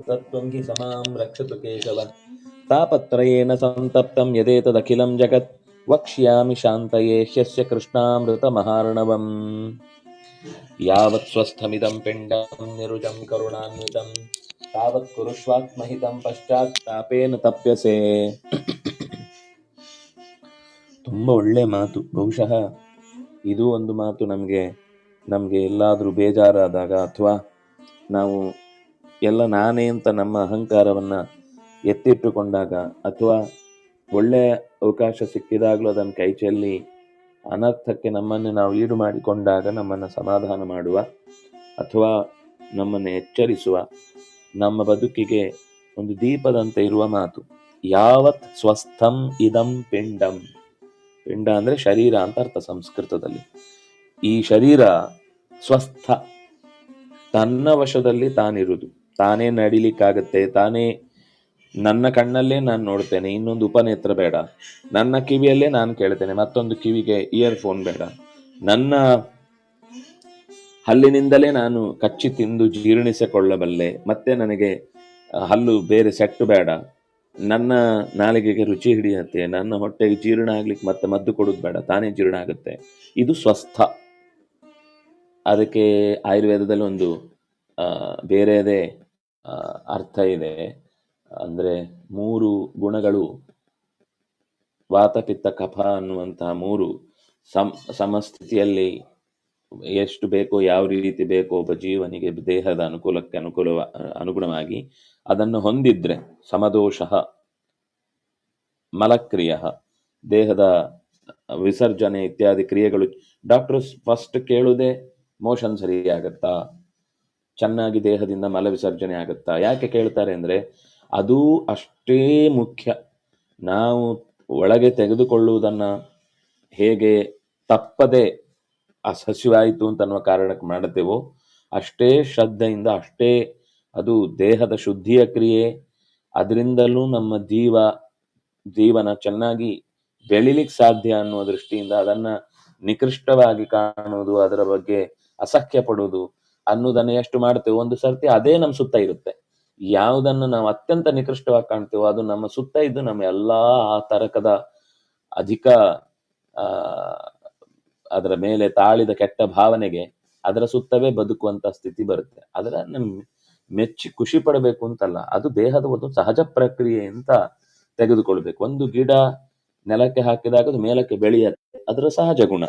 तत्त्वं हि समां रक्षतु केशव तापत्रयेन सन्तप्तं यदेतदखिलं जगत् वक्ष्यामि शान्तये ह्यस्य कृष्णामृतमहार्णवम् यावत् स्वस्थमिदं पिण्डं निरुजं करुणान्वितं तावत् कुरुष्वात्महितं पश्चात् तापेन ತಪ್ಯಸೆ ತುಂಬ ಒಳ್ಳೆ ಮಾತು ಬಹುಶಃ ಇದು ಒಂದು ಮಾತು ನಮಗೆ ನಮಗೆ ಎಲ್ಲಾದರೂ ಬೇಜಾರಾದಾಗ ಅಥವಾ ನಾವು ಎಲ್ಲ ನಾನೇ ಅಂತ ನಮ್ಮ ಅಹಂಕಾರವನ್ನು ಎತ್ತಿಟ್ಟುಕೊಂಡಾಗ ಅಥವಾ ಒಳ್ಳೆಯ ಅವಕಾಶ ಸಿಕ್ಕಿದಾಗಲೂ ಅದನ್ನು ಕೈ ಚೆಲ್ಲಿ ಅನರ್ಥಕ್ಕೆ ನಮ್ಮನ್ನು ನಾವು ಈಡು ಮಾಡಿಕೊಂಡಾಗ ನಮ್ಮನ್ನು ಸಮಾಧಾನ ಮಾಡುವ ಅಥವಾ ನಮ್ಮನ್ನು ಎಚ್ಚರಿಸುವ, ನಮ್ಮ ಬದುಕಿಗೆ ಒಂದು ದೀಪದಂತೆ ಇರುವ ಮಾತು, ಯಾವತ್ ಸ್ವಸ್ಥಂ ಇದಂ ಪಿಂಡಂ. ಪಿಂಡ ಅಂದರೆ ಶರೀರ ಅಂತ ಅರ್ಥ ಸಂಸ್ಕೃತದಲ್ಲಿ. ಈ ಶರೀರ ಸ್ವಸ್ಥ, ತನ್ನ ವಶದಲ್ಲಿ ತಾನಿರುವುದು. ತಾನೇ ನಡಿಲಿಕ್ಕಾಗತ್ತೆ, ತಾನೇ ನನ್ನ ಕಣ್ಣಲ್ಲೇ ನಾನು ನೋಡ್ತೇನೆ, ಇನ್ನೊಂದು ಉಪನೇತ್ರ ಬೇಡ. ನನ್ನ ಕಿವಿಯಲ್ಲೇ ನಾನು ಕೇಳ್ತೇನೆ, ಮತ್ತೊಂದು ಕಿವಿಗೆ ಇಯರ್ಫೋನ್ ಬೇಡ. ನನ್ನ ಹಲ್ಲಿನಿಂದಲೇ ನಾನು ಕಚ್ಚಿ ತಿಂದು ಜೀರ್ಣಿಸಿಕೊಳ್ಳಬಲ್ಲೆ, ಮತ್ತೆ ನನಗೆ ಹಲ್ಲು ಬೇರೆ ಸೆಟ್ಟು ಬೇಡ. ನನ್ನ ನಾಲಿಗೆಗೆ ರುಚಿ ಹಿಡಿಯತ್ತೆ, ನನ್ನ ಹೊಟ್ಟೆಗೆ ಜೀರ್ಣ ಆಗ್ಲಿಕ್ಕೆ ಮತ್ತೆ ಮದ್ದು ಕೊಡೋದು ಬೇಡ, ತಾನೇ ಜೀರ್ಣ ಆಗುತ್ತೆ. ಇದು ಸ್ವಸ್ಥ. ಅದಕ್ಕೆ ಆಯುರ್ವೇದದಲ್ಲಿ ಒಂದು ಬೇರೆಯದೇ ಅರ್ಥ ಇದೆ. ಅಂದ್ರೆ ಮೂರು ಗುಣಗಳು. ವಾತ, ಪಿತ್ತ, ಕಫ ಅನ್ನುವಂತಹ ಮೂರು ಸಮ ಸಮಸ್ಥಿತಿಯಲ್ಲಿ ಎಷ್ಟು ಬೇಕೋ ಯಾವ ರೀತಿ ಬೇಕೋ ಒಬ್ಬ ಜೀವನಿಗೆ ದೇಹದ ಅನುಕೂಲಕ್ಕೆ ಅನುಕೂಲ ಅನುಗುಣವಾಗಿ ಅದನ್ನು ಹೊಂದಿದ್ರೆ ಸಮದೋಷ, ಮಲಕ್ರಿಯ, ದೇಹದ ವಿಸರ್ಜನೆ ಇತ್ಯಾದಿ ಕ್ರಿಯೆಗಳು. ಡಾಕ್ಟರ್ಸ್ ಫಸ್ಟ್ ಕೇಳುವುದೇ ಮೋಷನ್ ಸರಿಯಾಗತ್ತಾ? ಚೆನ್ನಾಗಿ ದೇಹದಿಂದ ಮಲವಿಸರ್ಜನೆ ಆಗುತ್ತಾ? ಯಾಕೆ ಕೇಳ್ತಾರೆ ಅಂದ್ರೆ ಅದು ಅಷ್ಟೇ ಮುಖ್ಯ. ನಾವು ಒಳಗೆ ತೆಗೆದುಕೊಳ್ಳುವುದನ್ನ ಹೇಗೆ ತಪ್ಪದೆ ಅಸಹ್ಯವಾಯಿತು ಅಂತ ಅನ್ನುವ ಕಾರಣಕ್ಕೆ ಮಾಡುತ್ತೇವೋ, ಅಷ್ಟೇ ಶ್ರದ್ಧೆಯಿಂದ, ಅಷ್ಟೇ ಅದು ದೇಹದ ಶುದ್ಧಿಯ ಕ್ರಿಯೆ, ಅದರಿಂದಲೂ ನಮ್ಮ ಜೀವ, ಜೀವನ ಚೆನ್ನಾಗಿ ಬೆಳಿಲಿಕ್ಕೆ ಸಾಧ್ಯ ಅನ್ನುವ ದೃಷ್ಟಿಯಿಂದ ಅದನ್ನ ನಿಕೃಷ್ಟವಾಗಿ ಕಾಣುವುದು, ಅದರ ಬಗ್ಗೆ ಅಸಖ್ಯ ಪಡುವುದು ಅನ್ನೋದನ್ನ ಎಷ್ಟು ಮಾಡ್ತೇವೆ. ಒಂದು ಸರ್ತಿ ಅದೇ ನಮ್ಮ ಸುತ್ತ ಇರುತ್ತೆ. ಯಾವುದನ್ನು ನಾವು ಅತ್ಯಂತ ನಿಕೃಷ್ಟವಾಗಿ ಕಾಣ್ತೇವೋ ಅದು ನಮ್ಮ ಸುತ್ತ ಇದ್ದು ನಮ್ಮ ಎಲ್ಲಾ ಆ ತರಕದ ಅಧಿಕ, ಆ, ಅದರ ಮೇಲೆ ತಾಳಿದ ಕೆಟ್ಟ ಭಾವನೆಗೆ ಅದರ ಸುತ್ತವೇ ಬದುಕುವಂತ ಸ್ಥಿತಿ ಬರುತ್ತೆ. ಅದರ ಮೆಚ್ಚಿ ಖುಷಿ ಪಡಬೇಕು ಅಂತಲ್ಲ, ಅದು ದೇಹದ ಒಂದು ಸಹಜ ಪ್ರಕ್ರಿಯೆ ಅಂತ ತೆಗೆದುಕೊಳ್ಬೇಕು. ಒಂದು ಗಿಡ ನೆಲಕ್ಕೆ ಹಾಕಿದಾಗ ಅದು ಮೇಲಕ್ಕೆ ಬೆಳೆಯುತ್ತೆ ಅದರ ಸಹಜ ಗುಣ.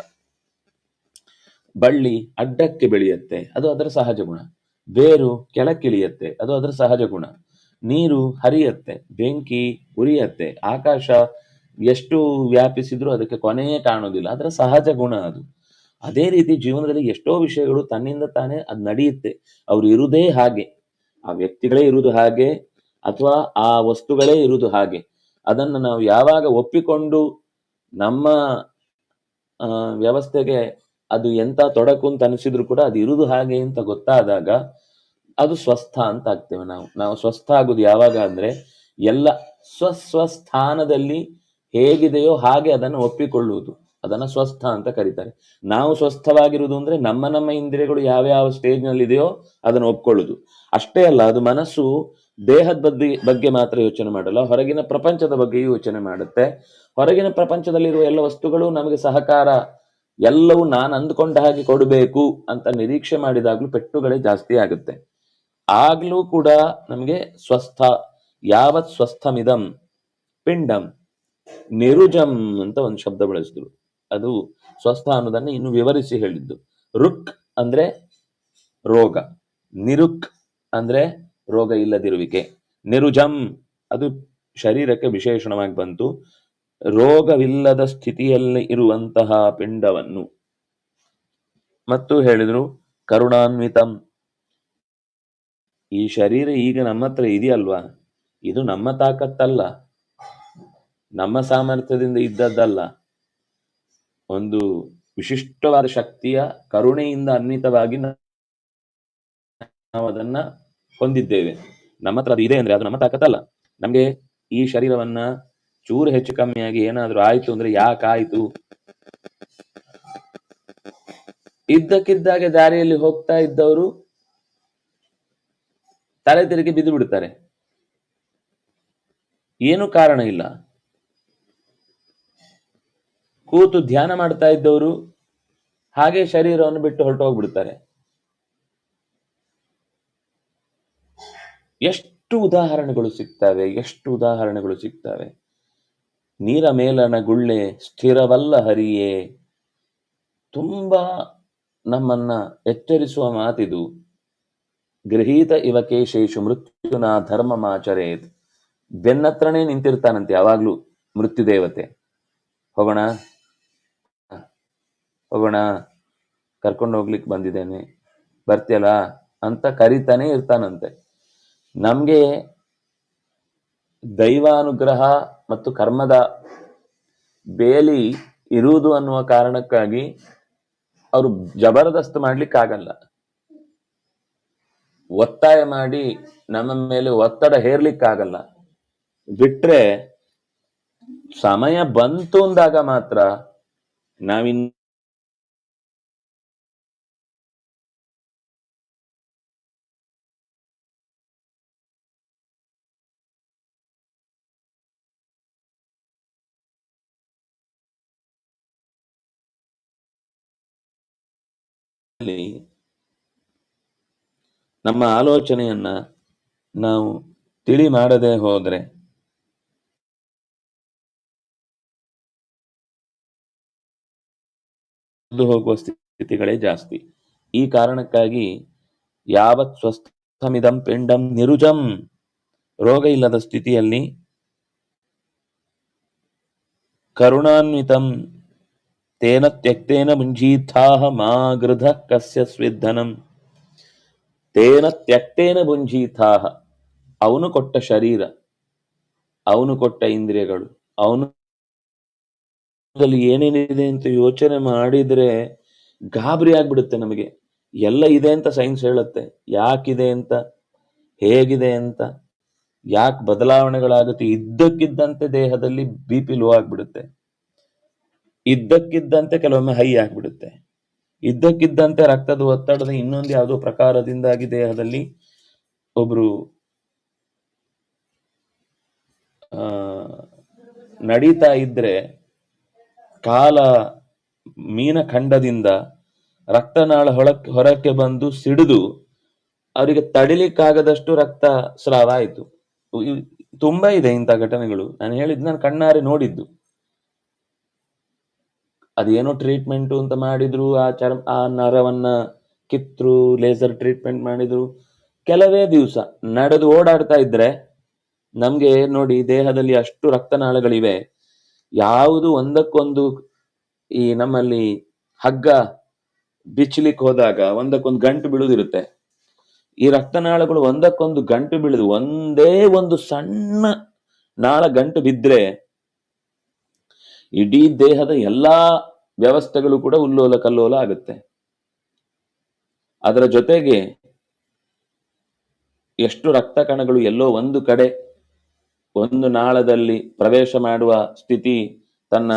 ಬಳ್ಳಿ ಅಡ್ಡಕ್ಕೆ ಬೆಳೆಯುತ್ತೆ, ಅದು ಅದರ ಸಹಜ ಗುಣ. ಬೇರು ಕೆಳಕ್ಕಿಳಿಯತ್ತೆ, ಅದು ಅದರ ಸಹಜ ಗುಣ. ನೀರು ಹರಿಯತ್ತೆ, ಬೆಂಕಿ ಉರಿಯತ್ತೆ, ಆಕಾಶ ಎಷ್ಟು ವ್ಯಾಪಿಸಿದ್ರೂ ಅದಕ್ಕೆ ಕೊನೆಯೇ ಕಾಣೋದಿಲ್ಲ, ಅದರ ಸಹಜ ಗುಣ ಅದು. ಅದೇ ರೀತಿ ಜೀವನದಲ್ಲಿ ಎಷ್ಟೋ ವಿಷಯಗಳು ತನ್ನಿಂದ ತಾನೇ ಅದು ನಡೆಯುತ್ತೆ, ಅವ್ರು ಇರುವುದೇ ಹಾಗೆ. ಆ ವ್ಯಕ್ತಿಗಳೇ ಇರುವುದು ಹಾಗೆ, ಅಥವಾ ಆ ವಸ್ತುಗಳೇ ಇರುವುದು ಹಾಗೆ. ಅದನ್ನು ನಾವು ಯಾವಾಗ ಒಪ್ಪಿಕೊಂಡು ನಮ್ಮ ವ್ಯವಸ್ಥೆಗೆ ಅದು ಎಂತ ತೊಡಕು ಅಂತ ಅನಿಸಿದ್ರು ಕೂಡ ಅದು ಇರುವುದು ಹಾಗೆ ಅಂತ ಗೊತ್ತಾದಾಗ ಅದು ಸ್ವಸ್ಥ ಅಂತ ಆಗ್ತೇವೆ ನಾವು. ನಾವು ಸ್ವಸ್ಥ ಆಗುದು ಯಾವಾಗ ಅಂದ್ರೆ ಎಲ್ಲ ಸ್ವಸ್ವಸ್ಥಾನದಲ್ಲಿ ಹೇಗಿದೆಯೋ ಹಾಗೆ ಅದನ್ನು ಒಪ್ಪಿಕೊಳ್ಳುವುದು. ಅದನ್ನ ಸ್ವಸ್ಥ ಅಂತ ಕರೀತಾರೆ. ನಾವು ಸ್ವಸ್ಥವಾಗಿರುವುದು ಅಂದ್ರೆ ನಮ್ಮ ನಮ್ಮ ಇಂದ್ರಿಯಗಳು ಸ್ಟೇಜ್ನಲ್ಲಿ ಇದೆಯೋ ಅದನ್ನು ಒಪ್ಕೊಳ್ಳುದು ಅಷ್ಟೇ ಅಲ್ಲ, ಅದು ಮನಸ್ಸು ದೇಹದ ಬಗ್ಗೆ ಬಗ್ಗೆ ಮಾತ್ರ ಯೋಚನೆ ಮಾಡಲ್ಲ. ಹೊರಗಿನ ಪ್ರಪಂಚದ ಬಗ್ಗೆಯೂ ಯೋಚನೆ ಮಾಡುತ್ತೆ. ಹೊರಗಿನ ಪ್ರಪಂಚದಲ್ಲಿರುವ ಎಲ್ಲ ವಸ್ತುಗಳು ನಮಗೆ ಸಹಕಾರ ಎಲ್ಲವೂ ನಾನು ಅಂದ್ಕೊಂಡ ಹಾಗೆ ಕೊಡಬೇಕು ಅಂತ ನಿರೀಕ್ಷೆ ಮಾಡಿದಾಗ್ಲೂ ಪೆಟ್ಟುಗಳೇ ಜಾಸ್ತಿ ಆಗುತ್ತೆ. ಆಗ್ಲೂ ಕೂಡ ನಮಗೆ ಸ್ವಸ್ಥ, ಯಾವತ್ ಸ್ವಸ್ಥಮಿದಂ, ಪಿಂಡಂ, ನಿರುಜಂ ಅಂತ ಒಂದು ಶಬ್ದ ಬಳಸಿದ್ರು. ಅದು ಸ್ವಸ್ಥ ಅನ್ನೋದನ್ನ ಇನ್ನು ವಿವರಿಸಿ ಹೇಳಿದ್ದು. ರುಕ್ ಅಂದ್ರೆ ರೋಗ, ನಿರುಕ್ ಅಂದ್ರೆ ರೋಗ ಇಲ್ಲದಿರುವಿಕೆ. ನಿರುಜಂ, ಅದು ಶರೀರಕ್ಕೆ ವಿಶೇಷಣವಾಗಿ ಬಂತು. ರೋಗವಿಲ್ಲದ ಸ್ಥಿತಿಯಲ್ಲಿ ಇರುವಂತಹ ಪಿಂಡವನ್ನು. ಮತ್ತು ಹೇಳಿದ್ರು, ಕರುಣಾನ್ವಿತಂ. ಈ ಶರೀರ ಈಗ ನಮ್ಮ ಹತ್ರ ಇದೆಯಲ್ವಾ? ಇದು ನಮ್ಮ ತಾಕತ್ತಲ್ಲ. ನಮ್ಮ ಸಾಮರ್ಥ್ಯದಿಂದ ಇದ್ದದ್ದಲ್ಲ. ಒಂದು ವಿಶಿಷ್ಟವಾದ ಶಕ್ತಿಯ ಕರುಣೆಯಿಂದ ಅನ್ವಿತವಾಗಿ ನಾವು ಅದನ್ನ ಹೊಂದಿದ್ದೇವೆ. ನಮ್ಮ ಹತ್ರ ಅದು ಇದೆ ಅಂದ್ರೆ ಅದು ನಮ್ಮ ತಾಕತ್ತಲ್ಲ. ನಮ್ಗೆ ಈ ಶರೀರವನ್ನ ಚೂರು ಹೆಚ್ಚು ಕಮ್ಮಿಯಾಗಿ ಏನಾದ್ರೂ ಆಯ್ತು ಅಂದ್ರೆ ಯಾಕಾಯ್ತು ಇದ್ದಕ್ಕಿದ್ದಾಗೆ ದಾರಿಯಲ್ಲಿ ಹೋಗ್ತಾ ಇದ್ದವರು ತಲೆ ತಿರುಗಿ ಬಿದ್ದು ಬಿಡ್ತಾರೆ. ಏನು ಕಾರಣ ಇಲ್ಲ. ಕೂತು ಧ್ಯಾನ ಮಾಡ್ತಾ ಇದ್ದವರು ಹಾಗೆ ಶರೀರವನ್ನು ಬಿಟ್ಟು ಹೊರಟು ಹೋಗ್ಬಿಡ್ತಾರೆ ಎಷ್ಟು ಉದಾಹರಣೆಗಳು ಸಿಗ್ತವೆ, ಎಷ್ಟು ಉದಾಹರಣೆಗಳು ಸಿಗ್ತವೆ? ನೀರ ಮೇಲನ ಗುಳ್ಳೆ ಸ್ಥಿರವಲ್ಲ ಹರಿಯೇ. ತುಂಬ ನಮ್ಮನ್ನ ಎಚ್ಚರಿಸುವ ಮಾತಿದು. ಗೃಹೀತ ಇವಕೇಶೇಷು ಮೃತ್ಯುನ ಧರ್ಮಮಾಚರೇತ್. ಬೆನ್ನತ್ರನೇ ನಿಂತಿರ್ತಾನಂತೆ ಯಾವಾಗ್ಲೂ ಮೃತ್ಯುದೇವತೆ. ಹೋಗೋಣ. ಹೋಗೋಣ. ಕರ್ಕೊಂಡು ಹೋಗ್ಲಿಕ್ಕೆ ಬಂದಿದ್ದೇನೆ. ಬರ್ತೀಯಲ್ಲ ಅಂತ ಕರಿತಾನೆ ಇರ್ತಾನಂತೆ. ನಮ್ಗೆ ದೈವಾನುಗ್ರಹ ಮತ್ತು ಕರ್ಮದ ಬೇಲಿ ಇರುವುದು ಅನ್ನುವ ಕಾರಣಕ್ಕಾಗಿ ಅವರು ಜಬರ್ದಸ್ತ್ ಮಾಡ್ಲಿಕ್ಕಾಗಲ್ಲ. ಒತ್ತಾಯ ಮಾಡಿ ನಮ್ಮ ಮೇಲೆ ಒತ್ತಡ ಹೇರ್ಲಿಕ್ಕಾಗಲ್ಲ. ಬಿಟ್ರೆ ಸಮಯ ಬಂತು ಅಂದಾಗ ಮಾತ್ರ ನಾವಿನ್ ಅಲ್ಲಿ ನಮ್ಮ ಆಲೋಚನೆಯನ್ನ ನಾವು ತಿಳಿ ಮಾಡದೆ ಹೋದ್ರೆ ಹೋಗುವ ಸ್ಥಿತಿಗಳೇ ಜಾಸ್ತಿ. ಈ ಕಾರಣಕ್ಕಾಗಿ ಯಾವತ್ ಸ್ವಸ್ಥಮಿದಂ ಪಿಂಡಂ ನಿರುಜಂ ರೋಗ ಇಲ್ಲದ ಸ್ಥಿತಿಯಲ್ಲಿ ಕರುಣಾನ್ವಿತಂ ತೇನ ತ್ಯಕ್ತೇನ ಮುಂಜೀಥಾಹ ಮಾ ಕಸ್ಯ ಸ್ವಿಧನಂ. ತೇನ ತ್ಯಕ್ತೇನ ಮುಂಜೀಥಾಹ. ಅವನು ಕೊಟ್ಟ ಶರೀರ, ಅವನು ಕೊಟ್ಟ ಇಂದ್ರಿಯಗಳು, ಅವನು ಏನೇನಿದೆ ಅಂತ ಯೋಚನೆ ಮಾಡಿದ್ರೆ ಗಾಬರಿ ಆಗ್ಬಿಡುತ್ತೆ ನಮಗೆ. ಎಲ್ಲ ಇದೆ ಅಂತ ಸೈನ್ಸ್ ಹೇಳುತ್ತೆ. ಯಾಕಿದೆ ಅಂತ, ಹೇಗಿದೆ ಅಂತ, ಯಾಕೆ ಬದಲಾವಣೆಗಳಾಗುತ್ತೆ, ಇದ್ದಕ್ಕಿದ್ದಂತೆ ದೇಹದಲ್ಲಿ ಬಿ ಪಿ ಲೋ ಆಗ್ಬಿಡುತ್ತೆ. ಇದ್ದಕ್ಕಿದ್ದಂತೆ ಕೆಲವೊಮ್ಮೆ ಹೈ ಆಗಿಬಿಡುತ್ತೆ. ಇದ್ದಕ್ಕಿದ್ದಂತೆ ರಕ್ತದ ಒತ್ತಡದ ಇನ್ನೊಂದು ಯಾವುದೋ ಪ್ರಕಾರದಿಂದಾಗಿ ದೇಹದಲ್ಲಿ ಒಬ್ರು ನಡೀತಾ ಇದ್ರೆ ಕಾಲ ಮೀನಖಂಡದಿಂದ ರಕ್ತನಾಳ ಹೊಳಕ್ಕೆ ಹೊರಕ್ಕೆ ಬಂದು ಸಿಡಿದು ಅವರಿಗೆ ತಡಿಲಿಕ್ಕಾಗದಷ್ಟು ರಕ್ತ ಸ್ರಾವ ಆಯಿತು. ತುಂಬಾ ಇದೆ ಇಂಥ ಘಟನೆಗಳು. ನಾನು ಹೇಳಿದ್ದು, ನಾನು ಕಣ್ಣಾರೆ ನೋಡಿದ್ದು. ಅದೇನೋ ಟ್ರೀಟ್ಮೆಂಟ್ ಅಂತ ಮಾಡಿದ್ರು, ಆ ಚರ್ಮ, ಆ ನರವನ್ನ ಕಿತ್ರು ಲೇಸರ್ ಟ್ರೀಟ್ಮೆಂಟ್ ಮಾಡಿದ್ರು. ಕೆಲವೇ ದಿವಸ ನಡೆದು ಓಡಾಡ್ತಾ ಇದ್ರೆ ನಮ್ಗೆ ನೋಡಿ ದೇಹದಲ್ಲಿ ಅಷ್ಟು ರಕ್ತನಾಳಗಳಿವೆ. ಯಾವುದು ಒಂದಕ್ಕೊಂದು ಈ ನಮ್ಮಲ್ಲಿ ಹಗ್ಗ ಬಿಚ್ಚಲಿಕ್ಕೆ ಹೋದಾಗ ಒಂದಕ್ಕೊಂದು ಗಂಟು ಬೀಳುದಿರುತ್ತೆ. ಈ ರಕ್ತನಾಳಗಳು ಒಂದಕ್ಕೊಂದು ಗಂಟು ಬೀಳುದು, ಒಂದೇ ಒಂದು ಸಣ್ಣ ನಾಳ ಗಂಟು ಬಿದ್ರೆ ಇಡೀ ದೇಹದ ಎಲ್ಲಾ ವ್ಯವಸ್ಥೆಗಳು ಕೂಡ ಉಲ್ಲೋಲ ಕಲ್ಲೋಲ ಆಗುತ್ತೆ. ಅದರ ಜೊತೆಗೆ ಎಷ್ಟು ರಕ್ತ ಕಣಗಳು ಎಲ್ಲೋ ಒಂದು ಕಡೆ ಒಂದು ನಾಳದಲ್ಲಿ ಪ್ರವೇಶ ಮಾಡುವ ಸ್ಥಿತಿ ತನ್ನ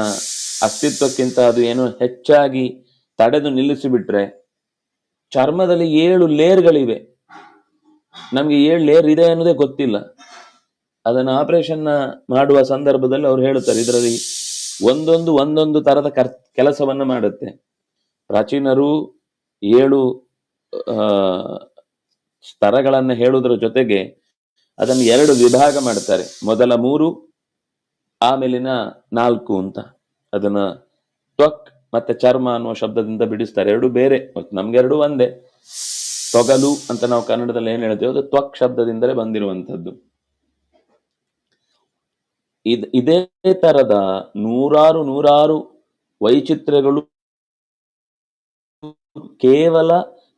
ಅಸ್ತಿತ್ವಕ್ಕಿಂತ ಅದು ಏನೋ ಹೆಚ್ಚಾಗಿ ತಡೆದು ನಿಲ್ಲಿಸಿಬಿಟ್ರೆ ಚರ್ಮದಲ್ಲಿ ಏಳು ಲೇರ್ಗಳಿವೆ. ನಮ್ಗೆ ಏಳು ಲೇರ್ ಇದೆ ಅನ್ನೋದೇ ಗೊತ್ತಿಲ್ಲ. ಅದನ್ನ ಆಪರೇಷನ್ ಮಾಡುವ ಸಂದರ್ಭದಲ್ಲಿ ಅವ್ರು ಹೇಳುತ್ತಾರೆ ಇದರಲ್ಲಿ ಒಂದೊಂದು ಒಂದೊಂದು ತರದ ಕರ್, ಕೆಲಸವನ್ನ ಮಾಡುತ್ತೆ. ಪ್ರಾಚೀನರು ಏಳು ಸ್ತರಗಳನ್ನು ಹೇಳುವುದರ ಜೊತೆಗೆ ಅದನ್ನು ಎರಡು ವಿಭಾಗ ಮಾಡ್ತಾರೆ. ಮೊದಲ ಮೂರು, ಆಮೇಲಿನ ನಾಲ್ಕು ಅಂತ. ಅದನ್ನ ತ್ವಕ್ ಮತ್ತೆ ಚರ್ಮ ಅನ್ನುವ ಶಬ್ದದಿಂದ ಬಿಡಿಸ್ತಾರೆ. ಎರಡು ಬೇರೆ ನಮ್ಗೆರಡು ಒಂದೇ. ತೊಗಲು ಅಂತ ನಾವು ಕನ್ನಡದಲ್ಲಿ ಏನ್ ಹೇಳ್ತೇವೆ ಅದು ತ್ವಕ್ ಶಬ್ದದಿಂದಲೇ ಬಂದಿರುವಂತದ್ದು ಇದ್, ಇದೇ ತರದ ನೂರಾರು ನೂರಾರು ವೈಚಿತ್ರ್ಯಗಳು ಕೇವಲ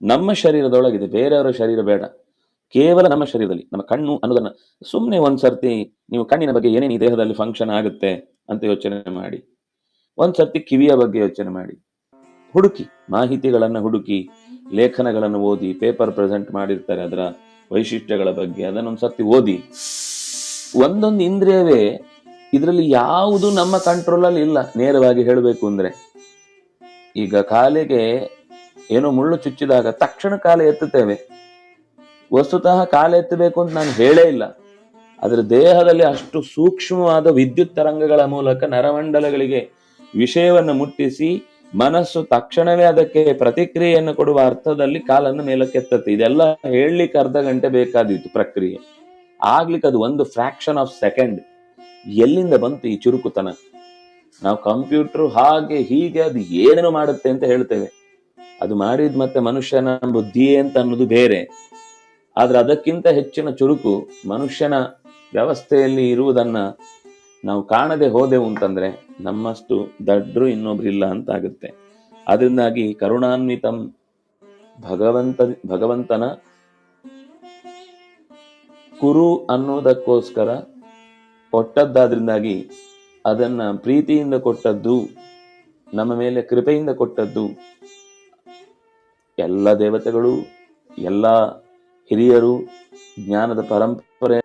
ನಮ್ಮ ಶರೀರದೊಳಗಿದೆ. ಬೇರೆಯವರ ಶರೀರ ಬೇಡ. ಕೇವಲ ನಮ್ಮ ಶರೀರದಲ್ಲಿ, ನಮ್ಮ ಕಣ್ಣು ಅನ್ನೋದನ್ನ ಸುಮ್ಮನೆ ಒಂದ್ಸರ್ತಿ ನೀವು ಕಣ್ಣಿನ ಬಗ್ಗೆ ಏನೇನು ಈ ದೇಹದಲ್ಲಿ ಫಂಕ್ಷನ್ ಆಗುತ್ತೆ ಅಂತ ಯೋಚನೆ ಮಾಡಿ. ಒಂದ್ಸರ್ತಿ ಕಿವಿಯ ಬಗ್ಗೆ ಯೋಚನೆ ಮಾಡಿ. ಹುಡುಕಿ, ಮಾಹಿತಿಗಳನ್ನು ಹುಡುಕಿ, ಲೇಖನಗಳನ್ನು ಓದಿ ಪೇಪರ್ ಪ್ರೆಸೆಂಟ್ ಮಾಡಿರ್ತಾರೆ ಅದರ ವೈಶಿಷ್ಟ್ಯಗಳ ಬಗ್ಗೆ. ಅದನ್ನೊಂದ್ಸರ್ತಿ ಓದಿ. ಒಂದೊಂದು ಇಂದ್ರಿಯವೇ ಇದರಲ್ಲಿ ಯಾವುದು ನಮ್ಮ ಕಂಟ್ರೋಲ್ ಅಲ್ಲಿ ಇಲ್ಲ. ನೇರವಾಗಿ ಹೇಳಬೇಕು ಅಂದ್ರೆ, ಈಗ ಕಾಲಿಗೆ ಏನೋ ಮುಳ್ಳು ಚುಚ್ಚಿದಾಗ ತಕ್ಷಣ ಕಾಲ ಎತ್ತುತ್ತೇವೆ. ವಸ್ತುತಃ ಕಾಲ ಎತ್ತಬೇಕು ಅಂತ ನಾನು ಹೇಳೇ ಇಲ್ಲ. ಅದರ ದೇಹದಲ್ಲಿ ಅಷ್ಟು ಸೂಕ್ಷ್ಮವಾದ ವಿದ್ಯುತ್ ತರಂಗಗಳ ಮೂಲಕ ನರಮಂಡಲಗಳಿಗೆ ವಿಷಯವನ್ನು ಮುಟ್ಟಿಸಿ ಮನಸ್ಸು ತಕ್ಷಣವೇ ಅದಕ್ಕೆ ಪ್ರತಿಕ್ರಿಯೆಯನ್ನು ಕೊಡುವ ಅರ್ಥದಲ್ಲಿ ಕಾಲನ್ನು ಮೇಲಕ್ಕೆತ್ತತ್ತೆ. ಇದೆಲ್ಲ ಹೇಳಲಿಕ್ಕೆ ಅರ್ಧ ಗಂಟೆ ಬೇಕಾದೀತು ಪ್ರಕ್ರಿಯೆ. ಆಗ್ಲಿಕ್ಕೆ ಅದು ಒಂದು ಫ್ರಾಕ್ಷನ್ ಆಫ್ ಸೆಕೆಂಡ್ ಎಲ್ಲಿಂದ ಬಂತು ಈ ಚುರುಕುತನ? ನಾವು ಕಂಪ್ಯೂಟರ್ ಹಾಗೆ ಹೀಗೆ ಅದು ಏನೇನು ಮಾಡುತ್ತೆ ಅಂತ ಹೇಳ್ತೇವೆ. ಅದು ಮಾಡಿದ ಮತ್ತೆ ಮನುಷ್ಯನ ಬುದ್ಧಿ ಅಂತ ಅನ್ನೋದು ಬೇರೆ. ಆದ್ರೆ ಅದಕ್ಕಿಂತ ಹೆಚ್ಚಿನ ಚುರುಕು ಮನುಷ್ಯನ ವ್ಯವಸ್ಥೆಯಲ್ಲಿ ಇರುವುದನ್ನ ನಾವು ಕಾಣದೆ ಹೋದೆವು ಅಂತಂದ್ರೆ ನಮ್ಮಷ್ಟು ದಡ್ರು ಇನ್ನೊಬ್ರಿಲ್ಲ ಅಂತ ಆಗುತ್ತೆ ಅದರಿಂದಾಗಿ ಕರುಣಾನ್ವಿತಂ ಭಗವಂತ ಭಗವಂತನ ಕುರು ಅನ್ನೋದಕ್ಕೋಸ್ಕರ ಕೊಟ್ಟದ್ದಾದ್ರಿಂದಾಗಿ ಅದನ್ನು ಪ್ರೀತಿಯಿಂದ ಕೊಟ್ಟದ್ದು ನಮ್ಮ ಮೇಲೆ ಕೃಪೆಯಿಂದ ಕೊಟ್ಟದ್ದು ಎಲ್ಲ ದೇವತೆಗಳು ಎಲ್ಲ ಹಿರಿಯರು ಜ್ಞಾನದ ಪರಂಪರೆ